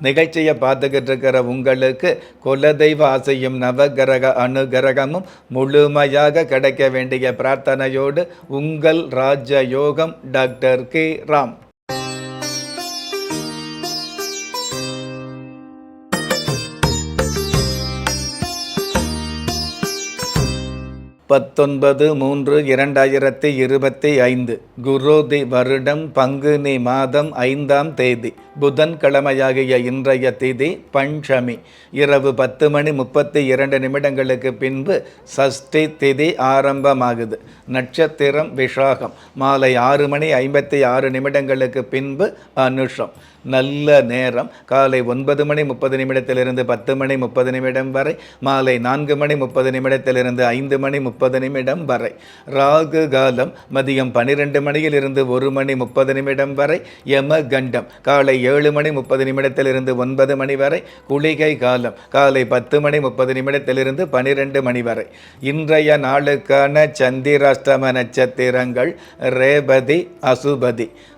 நிகழ்ச்சியை பார்த்துக்கிட்டு இருக்கிற உங்களுக்கு குலதெய்வ ஆசையும் நவகிரக அனுகிரகமும் முழுமையாக கிடைக்க வேண்டிய பிரார்த்தனையோடு உங்கள் ராஜயோகம் டாக்டர் கே. ராம். பத்தொன்பது மூன்று இரண்டாயிரத்தி இருபத்தி ஐந்து குரோதி வருடம் பங்குனி மாதம் ஐந்தாம் தேதி. புதன்கிழமையாகிய இன்றைய திதி பஞ்சமி. இரவு பத்து மணி முப்பத்தி இரண்டு நிமிடங்களுக்கு பின்பு சஷ்டி திதி ஆரம்பமாகுது. நட்சத்திரம் விஷாகம் மாலை ஆறு மணி ஐம்பத்தி ஆறு நிமிடங்களுக்கு பின்பு அனுஷம். நல்ல நேரம். காலை ஒன்பது மணி முப்பது நிமிடத்திலிருந்து பத்து மணி முப்பது நிமிடம் வரை. மாலை நான்கு மணி முப்பது நிமிடத்திலிருந்து ஐந்து மணி முப்பது நிமிடம் வரை. ராகு காலம். மதியம் பன்னிரெண்டு மணியிலிருந்து ஒரு மணி முப்பது நிமிடம் வரை. யம கண்டம் காலை ஏழு மணி முப்பது நிமிடத்திலிருந்து ஒன்பது மணி வரை குளிகை காலம். காலை பத்து மணி முப்பது நிமிடத்திலிருந்து பனிரெண்டு மணி வரை. இன்றைய நாளுக்கான சந்திராஷ்டம நட்சத்திரங்கள் ரேபதி அசுபதி.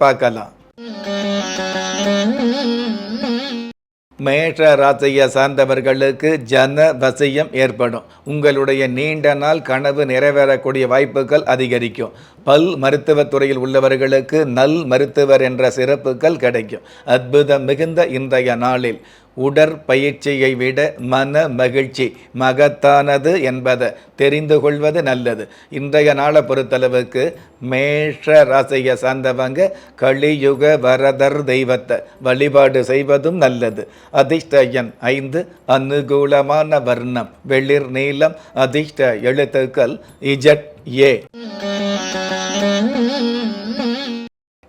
பார்க்கலாம். மேஷ ராசியை சார்ந்தவர்களுக்கு ஜன வசியம் ஏற்படும். உங்களுடைய நீண்ட நாள் கனவு நிறைவேறக்கூடிய வாய்ப்புகள் அதிகரிக்கும். பல் மருத்துவத் துறையில் உள்ளவர்களுக்கு நல் மருத்துவர் என்ற சிறப்புகள் கிடைக்கும். அற்புதம் மிகுந்த இன்றைய நாளில். உடற்பயிற்சியை விட மன மகிழ்ச்சி மகத்தானது என்பதை தெரிந்து கொள்வது நல்லது. இன்றைய நாளை பொறுத்தளவுக்கு மேஷ ராசியை சார்ந்தவங்க கலியுக வரதர் தெய்வத்தை வழிபாடு செய்வதும் நல்லது. அதிர்ஷ்ட எண் ஐந்து அனுகூலமான வர்ணம் வெளிர் நீளம் அதிர்ஷ்ட எழுத்துக்கள் இஜட் ஏ.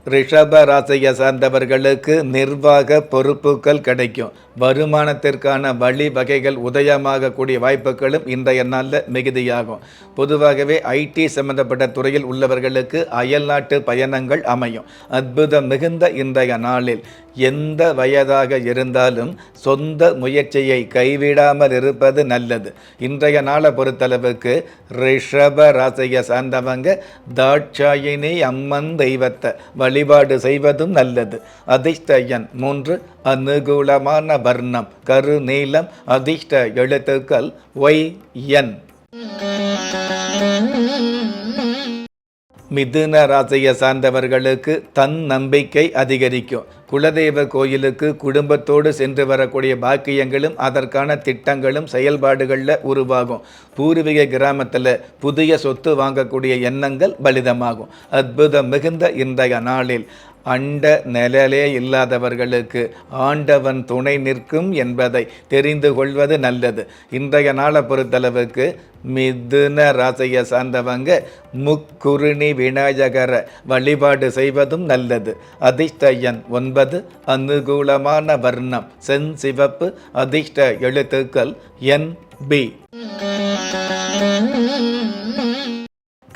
ரிஷப ராசியை சார்ந்தவர்களுக்கு நிர்வாக பொறுப்புகள் கிடைக்கும். வருமானத்திற்கான வழி வகைகள் உதயமாகக்கூடிய வாய்ப்புகளும் இன்றைய நாளில் மிகுதியாகும். பொதுவாகவே ஐடி சம்பந்தப்பட்ட துறையில் உள்ளவர்களுக்கு அயல்நாட்டு பயணங்கள் அமையும். அற்புதம் மிகுந்த இன்றைய நாளில். எந்த வயதாக இருந்தாலும் சொந்த முயற்சியை கைவிடாமல் இருப்பது நல்லது. இன்றைய நாளை பொறுத்தளவுக்கு ரிஷப ராசியை சார்ந்தவங்க தாட்சாயினி அம்மன் தெய்வத்தை வழிபாடு செய்வதும் நல்லது. அதிர்ஷ்டயன் மூன்று அனுகூலமான வர்ணம் கரு நீளம் அதிர்ஷ்ட எழுத்துக்கள் ஒய் என். மிதுன ராசியை சார்ந்தவர்களுக்கு தன் நம்பிக்கை அதிகரிக்கும். குலதெய்வ கோயிலுக்கு குடும்பத்தோடு சென்று வரக்கூடிய பாக்கியங்களும் அதற்கான திட்டங்களும் செயல்பாடுகளில் உருவாகும். பூர்வீக கிராமத்தில் புதிய சொத்து வாங்கக்கூடிய எண்ணங்கள் பலிதமாகும். அற்புதம் மிகுந்த இன்றைய நாளில். அண்ட நிழலே இல்லாதவர்களுக்கு ஆண்டவன் துணை நிற்கும் என்பதை தெரிந்து கொள்வது நல்லது. இன்றைய நாளை பொறுத்தளவுக்கு மிதுன ராசியை சார்ந்தவங்க முக்குருணி விநாயகரை வழிபாடு செய்வதும் நல்லது. அதிர்ஷ்ட எண் ஒன்பது அனுகூலமான வர்ணம் சென் சிவப்பு அதிர்ஷ்ட எழுத்துக்கள் என் பி.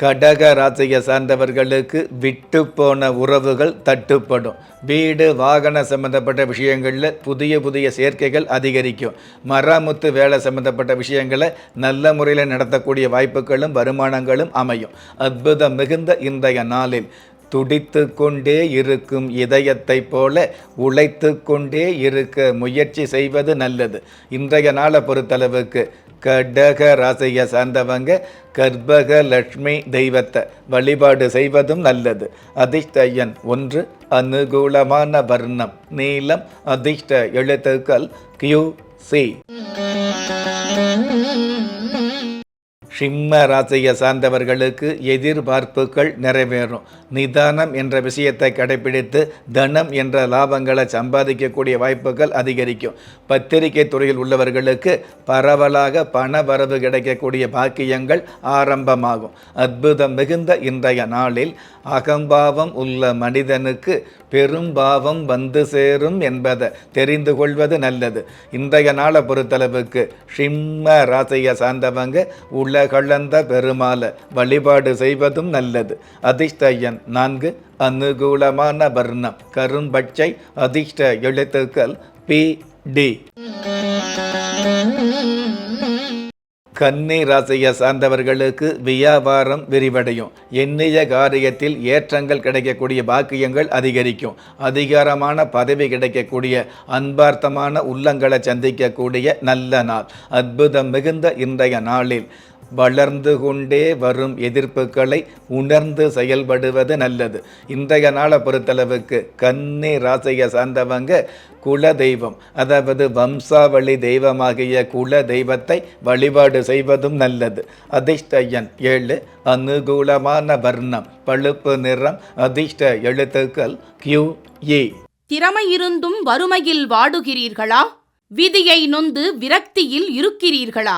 கடக ராசியை சார்ந்தவர்களுக்கு விட்டு போன உறவுகள் தட்டுப்படும். வீடு வாகன சம்பந்தப்பட்ட விஷயங்களில் புதிய புதிய சேர்க்கைகள் அதிகரிக்கும். மராமுத்து வேலை சம்பந்தப்பட்ட விஷயங்களை நல்ல முறையில் நடத்தக்கூடிய வாய்ப்புகளும் வருமானங்களும் அமையும். அற்புதம் மிகுந்த இன்றைய நாளில். துடித்து கொண்டே இருக்கும் இதயத்தைப் போல உழைத்து கொண்டே இருக்க முயற்சி செய்வது நல்லது. இன்றைய நாளை பொறுத்தளவுக்கு கடக ராசியை சார்ந்தவங்க கர்ப்பக லட்சுமி தெய்வத்தை வழிபாடு செய்வதும் நல்லது. அதிர்ஷ்ட எண் ஒன்று அனுகூலமான வர்ணம் நீளம் அதிர்ஷ்ட எழுத்துக்கள் கியூ சி சிம்ம ராசியை சார்ந்தவர்களுக்கு எதிர்பார்ப்புகள் நிறைவேறும். நிதானம் என்ற விஷயத்தை கடைபிடித்து தனம் என்ற லாபங்களை சம்பாதிக்கக்கூடிய வாய்ப்புகள் அதிகரிக்கும். பத்திரிகை துறையில் உள்ளவர்களுக்கு பரவலாக பண வரவு கிடைக்கக்கூடிய பாக்கியங்கள் ஆரம்பமாகும். அற்புதம் மிகுந்த இன்றைய நாளில் அகம்பாவம் உள்ள மனிதனுக்கு பெரும்பாவம் வந்து சேரும் என்பதை தெரிந்து கொள்வது நல்லது. இன்றைய நாளை பொறுத்தளவுக்கு சிம்ம ராசியை சார்ந்தவங்க கலந்த பெருமாளை வழிபாடு செய்வதும் நல்லது. அதிர்ஷ்டயன் நான்கு அனுகூலமான வர்ணம். கரும்பச்சை அதிர்ஷ்ட எழுத்துக்கள் பி டி. கன்னி ராசியை சார்ந்தவர்களுக்கு வியாபாரம் விரிவடையும். எண்ணிய காரியத்தில் ஏற்றங்கள் கிடைக்கக்கூடிய பாக்கியங்கள் அதிகரிக்கும். அதிகாரமான பதவி கிடைக்கக்கூடிய அன்பார்த்தமான உள்ளங்களை சந்திக்கக்கூடிய நல்ல நாள். அற்புதம் மிகுந்த இன்றைய நாளில். வளர்ந்து கொண்டே வரும் எதிர்ப்புகளை உணர்ந்து செயல்படுவது நல்லது. இன்றைய நாளை பொறுத்தளவுக்கு கன்னி ராசியை சார்ந்தவங்க குல தெய்வம் அதாவது வம்சாவளி தெய்வமாகிய குல தெய்வத்தை வழிபாடு செய்வதும் நல்லது. அதிர்ஷ்டயன் ஏழு அனுகூலமான வர்ணம் பழுப்பு நிறம் அதிர்ஷ்ட எழுத்துக்கள் கியூ ஏ e. திறமை இருந்தும் வறுமையில் வாடுகிறீர்களா? விதியை நொந்து விரக்தியில் இருக்கிறீர்களா?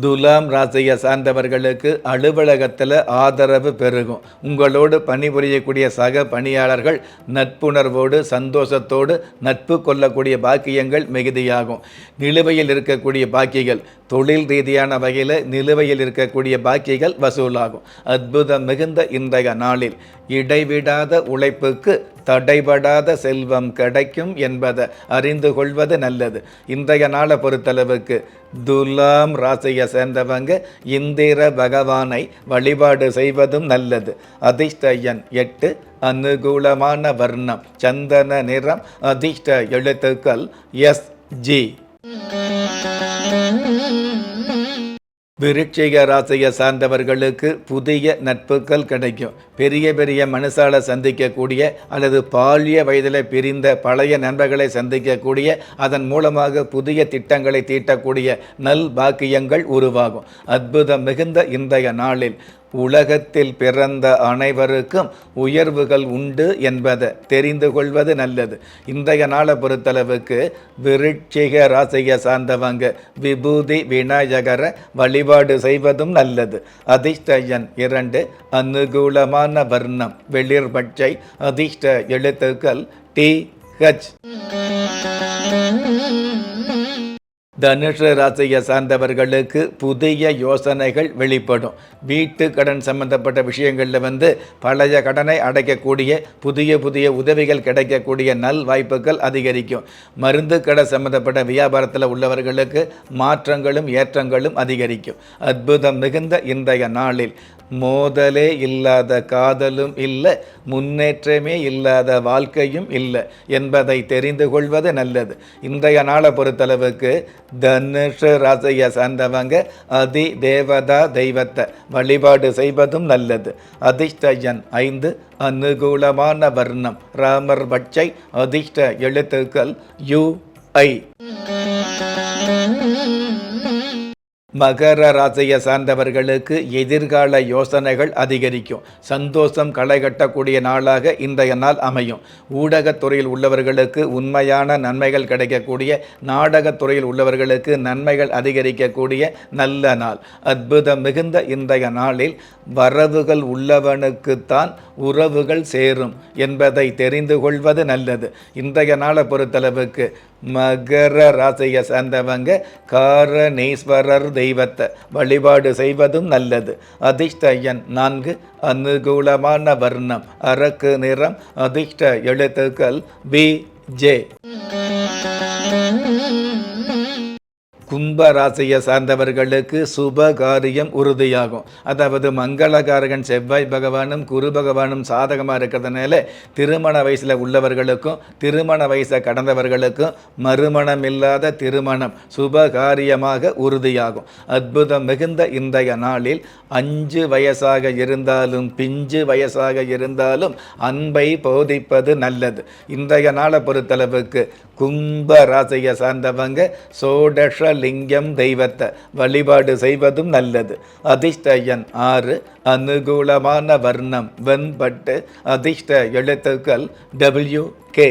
துலாம் ராசியை சார்ந்தவர்களுக்கு அலுவலகத்தில் ஆதரவு பெருகும். உங்களோடு பணிபுரியக்கூடிய சக பணியாளர்கள் நட்புணர்வோடு சந்தோஷத்தோடு நட்பு கொள்ளக்கூடிய பாக்கியங்கள் மிகுதியாகும். நிலுவையில் இருக்கக்கூடிய பாக்கிகள் தொழில் ரீதியான வகையில் நிலுவையில் இருக்கக்கூடிய பாக்கிகள் வசூலாகும். அற்புதம் மிகுந்த இன்றைய நாளில். இடைவிடாத உழைப்புக்கு தடைபடாத செல்வம் கிடைக்கும் என்பதை அறிந்து கொள்வது நல்லது. இன்றைய நாளை பொறுத்தளவுக்கு துலாம் ராசியை சேர்ந்தவங்க இந்திர பகவானை வழிபாடு செய்வதும் நல்லது. அதிர்ஷ்ட எண் எட்டு அனுகூலமான வர்ணம் சந்தன நிறம் அதிர்ஷ்ட எழுத்துக்கள் எஸ் ஜி. விருட்சிக ராசியை சார்ந்தவர்களுக்கு புதிய நட்புகள் கிடைக்கும். பெரிய பெரிய மனுஷால சந்திக்கக்கூடிய அல்லது பாலிய வயதில் பிரிந்த பழைய நண்பர்களை சந்திக்கக்கூடிய அதன் மூலமாக புதிய திட்டங்களை தீட்டக்கூடிய நல் பாக்கியங்கள் உருவாகும். அற்புதம் மிகுந்த இன்றைய நாளில் உலகத்தில் பிறந்த அனைவருக்கும் உயர்வுகள் உண்டு என்பதை தெரிந்து கொள்வது நல்லது. இன்றைய நாளை பொறுத்தளவுக்கு விருட்சிக ராசியை சார்ந்தவங்க விபூதி விநாயகரை வழிபாடு செய்வதும் நல்லது. அதிர்ஷ்டயன் இரண்டு அனுகூலமான வர்ணம் வெளிர் பச்சை அதிர்ஷ்ட எழுத்துக்கள் டி ஹச். தனுஷ ராசியை சார்ந்தவர்களுக்கு புதிய யோசனைகள் வெளிப்படும். வீட்டு கடன் சம்பந்தப்பட்ட விஷயங்களில் வந்து பழைய கடனை அடைக்கக்கூடிய புதிய புதிய உதவிகள் கிடைக்கக்கூடிய நல் வாய்ப்புகள் அதிகரிக்கும். மருந்து கடை சம்பந்தப்பட்ட வியாபாரத்தில் உள்ளவர்களுக்கு மாற்றங்களும் ஏற்றங்களும் அதிகரிக்கும். அற்புதம் மிகுந்த இன்றைய நாளில். மோதலே இல்லாத காதலும் இல்லை முன்னேற்றமே இல்லாத வாழ்க்கையும் இல்லை என்பதை தெரிந்து கொள்வது நல்லது. இன்றைய நாளை பொறுத்தளவுக்கு தனுஷ ராசியை சார்ந்தவங்க அதி தேவதா தெய்வத்தை வழிபாடு செய்வதும் நல்லது. அதிர்ஷ்டயன் ஐந்து அனுகூலமான வர்ணம். ராமர் பட்சை அதிர்ஷ்ட எழுத்துக்கள் யு ஐ. மகர ராசியை சார்ந்தவர்களுக்கு எதிர்கால யோசனைகள் அதிகரிக்கும். சந்தோஷம் களை கட்டக்கூடிய நாளாக இன்றைய நாள் அமையும். ஊடகத்துறையில் உள்ளவர்களுக்கு உண்மையான நன்மைகள் கிடைக்கக்கூடிய நாடகத்துறையில் உள்ளவர்களுக்கு நன்மைகள் அதிகரிக்கக்கூடிய நல்ல நாள். அற்புதம் மிகுந்த இன்றைய நாளில் வரவுகள் உள்ளவனுக்குத்தான் உறவுகள் சேரும் என்பதை தெரிந்து கொள்வது நல்லது. இன்றைய நாளை பொறுத்தளவுக்கு மகர ராசியை சார்ந்தவங்க காரணேஸ்வரர் தெய்வத்தை வழிபாடு செய்வதும் நல்லது. அதிர்ஷ்டயன் நான்கு அனுகூலமான வர்ணம் அரக்கு நிறம் அதிர்ஷ்ட எழுத்துக்கள் பி ஜே. கும்ப ராசியை சார்ந்தவர்களுக்கு சுப காரியம் உறுதியாகும். அதாவது மங்களகாரகன் செவ்வாய் பகவானும் குரு பகவானும் சாதகமாக இருக்கிறதுனால திருமண வயசில் உள்ளவர்களுக்கும் திருமண வயசை கடந்தவர்களுக்கும் மறுமணம் இல்லாத திருமணம் சுப காரியமாக உறுதியாகும். அற்புதம் மிகுந்த இன்றைய நாளில் அஞ்சு வயசாக இருந்தாலும் பிஞ்சு வயசாக இருந்தாலும் அன்பை போதிப்பது நல்லது. இன்றைய நாளை பொறுத்தளவுக்கு கும்ப ராசியை சார்ந்தவங்க சோடஷ லிங்கம் தெய்வத்தை வழிபாடு செய்வதும் நல்லது. அதிர்ஷ்டயன் ஆறு அனுகூலமான வர்ணம் வெண்பட்டு அதிர்ஷ்ட எழுத்துக்கள் டபிள்யூ கே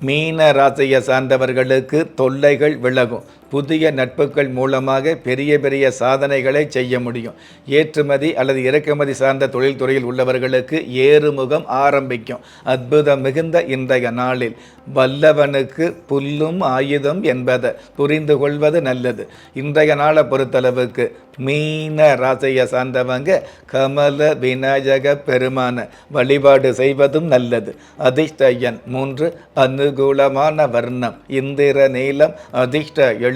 மீன ராசியை சார்ந்தவர்களுக்கு தொல்லைகள் விலகும். புதிய நட்புகள் மூலமாக பெரிய பெரிய சாதனைகளை செய்ய முடியும். ஏற்றுமதி அல்லது இறக்குமதி சார்ந்த தொழில்துறையில் உள்ளவர்களுக்கு ஏறுமுகம் ஆரம்பிக்கும். அற்புதம் மிகுந்த இன்றைய நாளில் வல்லவனுக்கு புல்லும் ஆயுதம் என்பதை புரிந்து கொள்வது நல்லது. இன்றைய நாளை பொறுத்தளவுக்கு மீன ராசியை சார்ந்தவங்க கமல விநாயக பெருமான வழிபாடு செய்வதும் நல்லது. அதிர்ஷ்ட எண் மூன்று அனுகூலமான வர்ணம் இந்திர நீளம் அதிர்ஷ்ட எழு